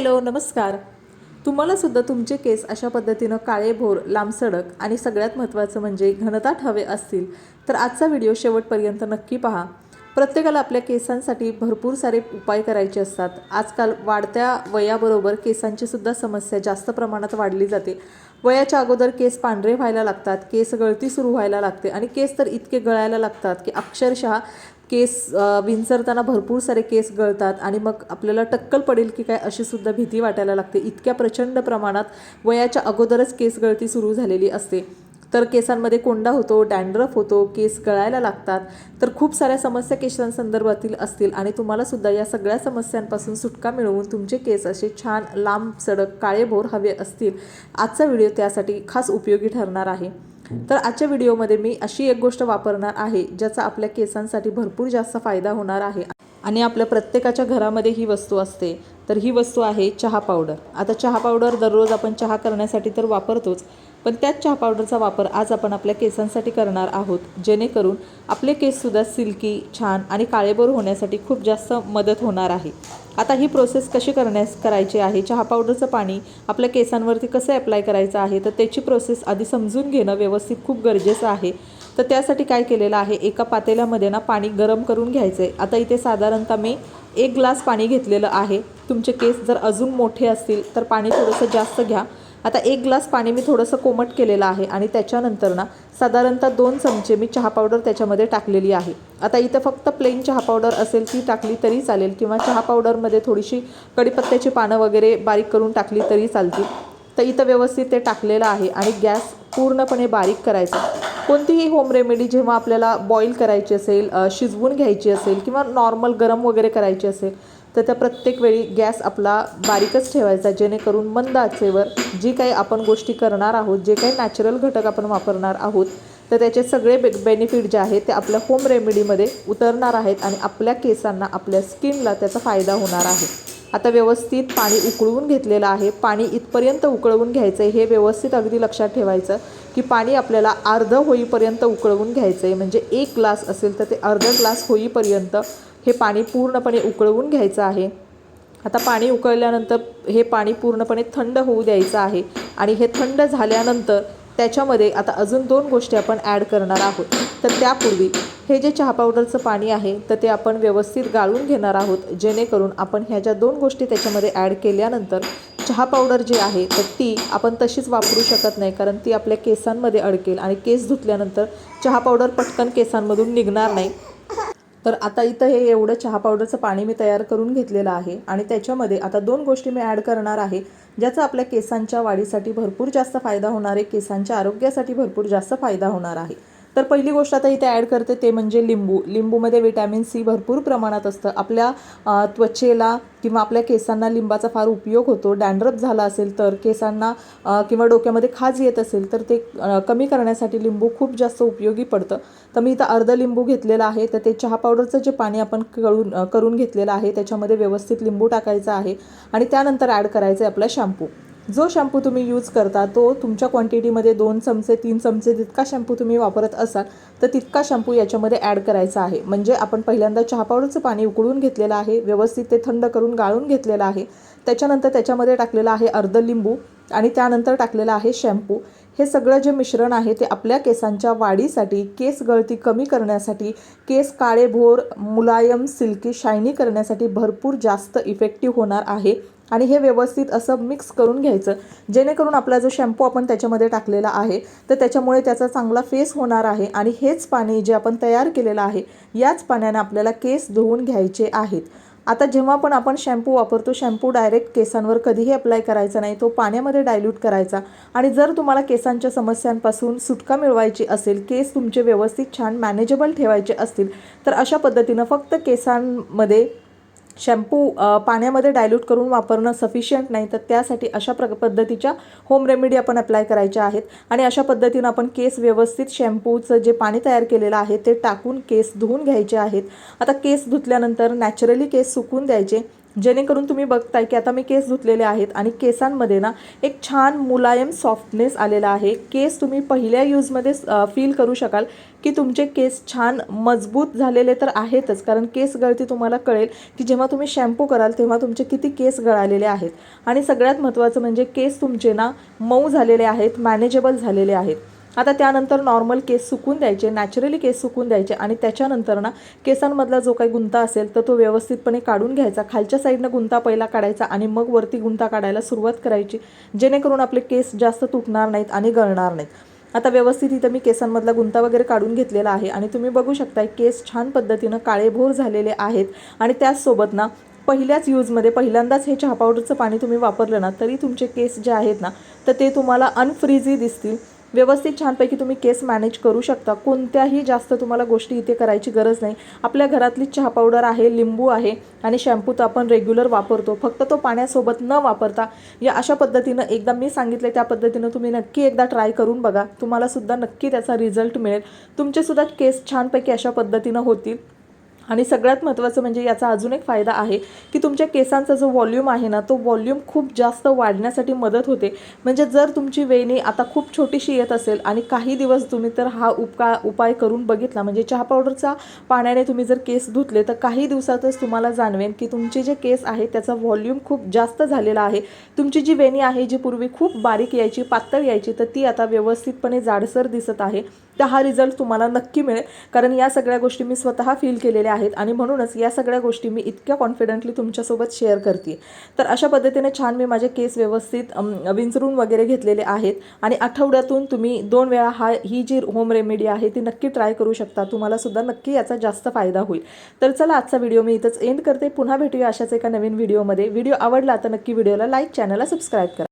Hello नमस्कार. तुम्हालासुद्धा तुमचे केस अशा पद्धतीनं काळेभोर लांबसडक आणि सगळ्यात महत्त्वाचं म्हणजे घनताट हवे असतील तर आजचा व्हिडिओ शेवटपर्यंत नक्की पहा. प्रत्येकाला आपल्या केसांसाठी भरपूर सारे उपाय करायचे असतात. आजकाल वाढत्या वयाबरोबर केसांची सुद्धा समस्या जास्त प्रमाणात वाढली जाते. वयाच्या अगोदर केस पांढरे व्हायला लागतात केस गळती सुरू व्हायला लागते आणि केस तर इतके गळायला लागतात की अक्षरशः केस विंचरताना भरपूर सारे केस गळतात आणि मग आपल्याला टक्कल पडेल की काय अशी सुद्धा भीती वाटायला लागते. इतक्या प्रचंड प्रमाणात वयाच्या अगोदरच केस गळती सुरू झालेली असते. तर केसांमध्ये कोंडा होतो डॅन्ड्रफ होतो केस गळायला लागतात. तर खूप साऱ्या समस्या केसांसंदर्भातील असतील आणि तुम्हालासुद्धा या सगळ्या समस्यांपासून सुटका मिळवून तुमचे केस असे छान लांब सडक काळेभोर हवे असतील. आजचा व्हिडिओ त्यासाठी खास उपयोगी ठरणार आहे. तर आजच्या व्हिडिओमध्ये मी अशी एक गोष्ट वापरणार आहे ज्याचा आपल्या केसांसाठी भरपूर जास्त फायदा होणार आहे. आणि आपल्या प्रत्येकाच्या घरामध्ये ही वस्तू असते. तर ही वस्तू आहे चहा पावडर. आता चहा पावडर दररोज आपण चहा करण्यासाठी तर वापरतोच पण त्याच चहा पावडरचा वापर आज आपण आपल्या केसांसाठी करणार आहोत जेणेकरून आपले केससुद्धा सिल्की छान आणि काळेभोर होण्यासाठी खूप जास्त मदत होणार आहे. आता ही प्रोसेस कशी करण्यास करायची आहे? चहा पावडरचं पाणी आपल्या केसांवरती कसं अप्लाय करायचं आहे? तर त्याची प्रोसेस आधी समजून घेणं व्यवस्थित खूप गरजेचं आहे. तर त्यासाठी काय केलेलं आहे? एका पातेल्यामध्ये ना पाणी गरम करून घ्यायचं आहे आता इथे साधारणतः मी एक ग्लास पाणी घेतलेलं आहे. तुमचे केस जर अजून मोठे असतील तर पाणी थोडंसं जास्त घ्या. आता एक ग्लास पाणी मी थोडंसं कोमट केलेलं आहे आणि त्याच्यानंतर ना साधारणतः दोन चमचे मी चहा पावडर त्याच्यामध्ये टाकलेली आहे. आता इथं फक्त प्लेन चहा पावडर असेल ती टाकली तरी चालेल किंवा चहा पावडरमध्ये थोडीशी कढीपत्त्याची पानं वगैरे बारीक करून टाकली तरी चालतील. तर इथं व्यवस्थित ते टाकलेलं आहे आणि गॅस पूर्णपणे बारीक करायचा. कोणतीही होम रेमेडी जेव्हा आपल्याला बॉईल करायची असेल शिजवून घ्यायची असेल किंवा नॉर्मल गरम वगैरे करायची असेल तर त्या प्रत्येक वेळी गॅस आपला बारीकच ठेवायचा जेणेकरून मंद आचेवर जी काही आपण गोष्टी करणार आहोत जे काही नॅचरल घटक आपण वापरणार आहोत तर त्याचे सगळे बे बेनिफिट जे आहेत ते आपल्या होम रेमेडीमध्ये उतरणार आहेत आणि आपल्या केसांना आपल्या स्किनला त्याचा फायदा होणार आहे. आता व्यवस्थित पाणी उकळवून घेतलेलं आहे. पाणी इथपर्यंत उकळवून घ्यायचं आहे हे व्यवस्थित अगदी लक्षात ठेवायचं की पाणी आपल्याला अर्ध होईपर्यंत उकळवून घ्यायचं आहे म्हणजे एक ग्लास असेल तर ते अर्ध ग्लास होईपर्यंत हे पाणी पूर्णपणे उकळवून घ्यायचं आहे. आता पाणी उकळल्यानंतर हे पाणी पूर्णपणे थंड होऊ द्यायचं आहे आणि हे थंड झाल्यानंतर त्याच्यामध्ये आता अजून दोन गोष्टी आपण ॲड करणार आहोत. तर त्यापूर्वी हे जे चहा पावडरचं पाणी आहे तर ते आपण व्यवस्थित गाळून घेणार आहोत. जेणेकरून आपण ह्या ज्या दोन गोष्टी त्याच्यामध्ये ॲड केल्यानंतर चहा पावडर जी आहे तर ती आपण तशीच वापरू शकत नाही कारण ती आपल्या केसांमध्ये अडकेल आणि केस धुतल्यानंतर चहा पावडर पटकन केसांमधून निघणार नाही. तर आता इथं हे एवढं चहा पावडरचं पाणी मी तयार करून घेतलेलं आहे आणि त्याच्यामध्ये आता दोन गोष्टी मी ॲड करणार आहे ज्याचा आपल्या केसांच्या वाढीसाठी भरपूर जास्त फायदा होणार आहे केसांच्या आरोग्यासाठी भरपूर जास्त फायदा होणार आहे. तर पहिली गोष्ट आता इथे ॲड करते ते म्हणजे लिंबू. लिंबूमध्ये विटॅमिन सी भरपूर प्रमाणात असतं. आपल्या त्वचेला किंवा आपल्या केसांना लिंबाचा फार उपयोग होतो. डॅन्ड्रप झाला असेल तर केसांना किंवा डोक्यामध्ये खाज येत असेल तर ते कमी करण्यासाठी लिंबू खूप जास्त उपयोगी पडतं. तर मी इथं अर्ध लिंबू घेतलेलं आहे. तर ते चहा पावडरचं जे पाणी आपण कळून करून घेतलेलं आहे त्याच्यामध्ये व्यवस्थित लिंबू टाकायचा आहे आणि त्यानंतर ॲड करायचं आहे आपला शॅम्पू. जो शॅम्पू तुम्ही यूज करता तो तुमच्या क्वांटिटीमध्ये दोन चमचे तीन चमचे जितका शॅम्पू तुम्ही वापरत असाल तर तितका शॅम्पू याच्यामध्ये ॲड करायचा आहे. म्हणजे आपण पहिल्यांदा चहा पावडरचं पाणी उकळून घेतलेलं आहे व्यवस्थित ते थंड करून गाळून घेतलेलं आहे. त्याच्यानंतर त्याच्यामध्ये टाकलेलं आहे अर्ध लिंबू आणि त्यानंतर टाकलेलं आहे शॅम्पू हे सगळं जे मिश्रण आहे ते आपल्या केसांच्या वाढीसाठी केस गळती कमी करण्यासाठी केस काळेभोर मुलायम सिल्की शायनी करण्यासाठी भरपूर जास्त इफेक्टिव्ह होणार आहे. आणि हे व्यवस्थित असं मिक्स करून घ्यायचं. जेणेकरून आपला जो शॅम्पू आपण त्याच्यामध्ये टाकलेला आहे तर त्याच्यामुळे त्याचा चांगला फेस होणार आहे आणि हेच पाणी जे आपण तयार केलेलं आहे याच पाण्याने आपल्याला केस धुवून घ्यायचे आहेत. आता जेव्हा पण आपण शॅम्पू वापरतो शॅम्पू डायरेक्ट केसांवर कधीही अप्लाय करायचा नाही तो पाण्यामध्ये डायल्यूट करायचा. आणि जर तुम्हाला केसांच्या समस्यांपासून सुटका मिळवायची असेल केस तुमचे व्यवस्थित छान मॅनेजेबल ठेवायचे असतील तर अशा पद्धतीनं फक्त केसांमध्ये शॅम्पू पाण्यामध्ये डायल्यूट करून वापरणं सफिशियंट नाही तर त्यासाठी अशा प्र पद्धतीच्या होम रेमेडी आपण अप्लाय करायच्या आहेत. आणि अशा पद्धतीनं आपण केस व्यवस्थित शॅम्पूचं जे पाणी तयार केलेलं आहे ते टाकून केस धुवून घ्यायचे आहेत. आता केस धुतल्यानंतर नॅचरली केस सुकून द्यायचे. जेणेकरून तुम्ही बघताय की आता मी केस धुतलेले आहेत आणि केसांमध्ये ना एक छान मुलायम सॉफ्टनेस आलेला आहे. केस तुम्ही पहिल्या यूजमध्ये फील करू शकाल की तुमचे केस छान मजबूत झालेले तर आहेतच. कारण केस गळती तुम्हाला कळेल की जेव्हा तुम्ही शॅम्पू कराल तेव्हा तुमचे किती केस गळालेले आहेत. आणि सगळ्यात महत्त्वाचं म्हणजे केस तुमचे ना मऊ झालेले आहेत मॅनेजेबल झालेले आहेत. आता त्यानंतर नॉर्मल केस सुकून द्यायचे नॅचरली केस सुकून द्यायचे आणि त्याच्यानंतर ना केसांमधला जो काही गुंता असेल तर तो व्यवस्थितपणे काढून घ्यायचा. खालच्या साईडनं गुंता पहिला काढायचा आणि मग वरती गुंता काढायला सुरुवात करायची. जेणेकरून आपले केस जास्त तुटणार नाहीत आणि गळणार नाहीत. आता व्यवस्थित इथं मी केसांमधला गुंता वगैरे काढून घेतलेला आहे आणि तुम्ही बघू शकताय केस छान पद्धतीनं काळेभोर झालेले आहेत. आणि त्याचसोबत ना पहिल्याच यूजमध्ये पहिल्यांदाच हे चहा पावडरचं पाणी तुम्ही वापरलं ना तरी तुमचे केस जे आहेत ना तर ते तुम्हाला अनफ्रीझी दिसतील. व्यवस्थित छानपैकी तुम्ही केस मॅनेज करू शकता. कोणत्याही जास्त तुम्हाला गोष्टी इथे करायची गरज नाही. आपल्या घरातली चहा पावडर आहे लिंबू आहे आणि शॅम्पू तर आपण रेग्युलर वापरतो. फक्त तो पाण्यासोबत न वापरता या अशा पद्धतीनं एकदा मी सांगितले त्या पद्धतीनं तुम्ही नक्की एकदा ट्राय करून बघा. तुम्हालासुद्धा नक्की त्याचा रिझल्ट मिळेल. तुमचेसुद्धा केस छानपैकी अशा पद्धतीनं होतील. आणि सगळ्यात महत्त्वाचं म्हणजे याचा अजून एक फायदा आहे की तुमच्या केसांचा जो वॉल्यूम आहे ना तो वॉल्यूम खूप जास्त वाढण्यासाठी मदत होते. म्हणजे जर तुमची वेणी आता खूप छोटीशी येत असेल आणि काही दिवस तुम्ही तर हा उपका उपाय करून बघितला म्हणजे चहा पावडरचा पाण्याने तुम्ही जर केस धुतले तर काही दिवसातच तुम्हाला जाणवेन की तुमचे जे केस आहे त्याचा व्हॉल्यूम खूप जास्त झालेला आहे. तुमची जी वेणी आहे जी पूर्वी खूप बारीक यायची पातळ यायची तर ती आता व्यवस्थितपणे जाडसर दिसत आहे. तर हा रिझल्ट तुम्हाला नक्की मिळेल. कारण या सगळ्या गोष्टी मी स्वतः फील केलेल्या आहेत आणि म्हणूनच या सगळ्या गोष्टी मी इतक्या कॉन्फिडंटली तुमच्यासोबत शेअर करते तर अशा पद्धतीने छान मी माझे केस व्यवस्थित विंचरून वगैरे घेतलेले आहेत आणि आठवड्यातून तुम्ही दोन वेळा हा ही जी होम रेमेडी आहे ती नक्की ट्राय करू शकता. तुम्हालासुद्धा नक्की याचा जास्त फायदा होईल. तर चला आजचा व्हिडिओ मी इथंच एंड करते. पुन्हा भेटूया अशाच एका नवीन व्हिडिओमध्ये व्हिडिओ आवडला तर नक्की व्हिडिओला लाईक चॅनलला सबस्क्राईब करा.